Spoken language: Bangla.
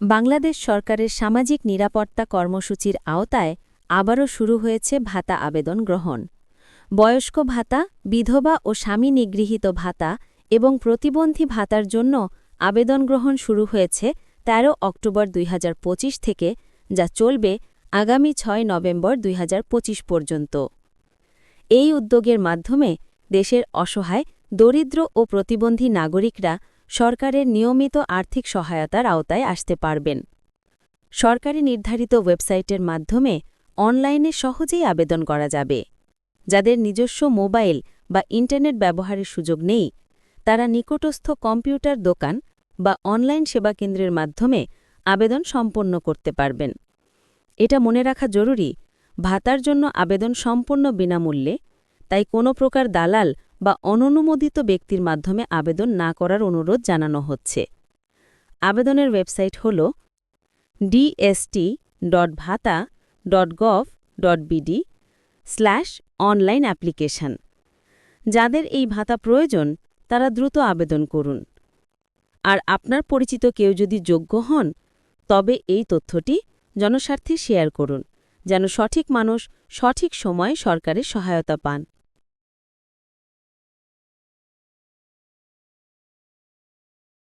বাংলাদেশ সরকারের সামাজিক নিরাপত্তা কর্মসূচির আওতায় আবারও শুরু হয়েছে ভাতা আবেদন গ্রহণ। বয়স্ক ভাতা, বিধবা ও স্বামী নিগৃহীত ভাতা এবং প্রতিবন্ধী ভাতার জন্য আবেদন গ্রহণ শুরু হয়েছে ১৩ অক্টোবর ২০২৫ থেকে, যা চলবে আগামী ৬ নভেম্বর ২০২৫ পর্যন্ত। এই উদ্যোগের মাধ্যমে দেশের অসহায়, দরিদ্র ও প্রতিবন্ধী নাগরিকরা সরকারের নিয়মিত আর্থিক সহায়তার আওতায় আসতে পারবেন। সরকারি নির্ধারিত ওয়েবসাইটের মাধ্যমে অনলাইনে সহজেই আবেদন করা যাবে। যাদের নিজস্ব মোবাইল বা ইন্টারনেট ব্যবহারের সুযোগ নেই, তারা নিকটস্থ কম্পিউটার দোকান বা অনলাইন সেবা কেন্দ্রের মাধ্যমে আবেদন সম্পন্ন করতে পারবেন। এটা মনে রাখা জরুরি, ভাতার জন্য আবেদন সম্পূর্ণ বিনামূল্যে, তাই কোনো প্রকার দালাল বা অননুমোদিত ব্যক্তির মাধ্যমে আবেদন না করার অনুরোধ জানানো হচ্ছে। আবেদনের ওয়েবসাইট হল ডিএসটি ডট ভাতা dot gov dot BD slash online application যাদের এই ভাতা প্রয়োজন, তারা দ্রুত আবেদন করুন। আর আপনার পরিচিত কেউ যদি যোগ্য হন, তবে এই তথ্যটি জনস্বার্থে শেয়ার করুন, যেন সঠিক মানুষ সঠিক সময়ে সরকারের সহায়তা পান।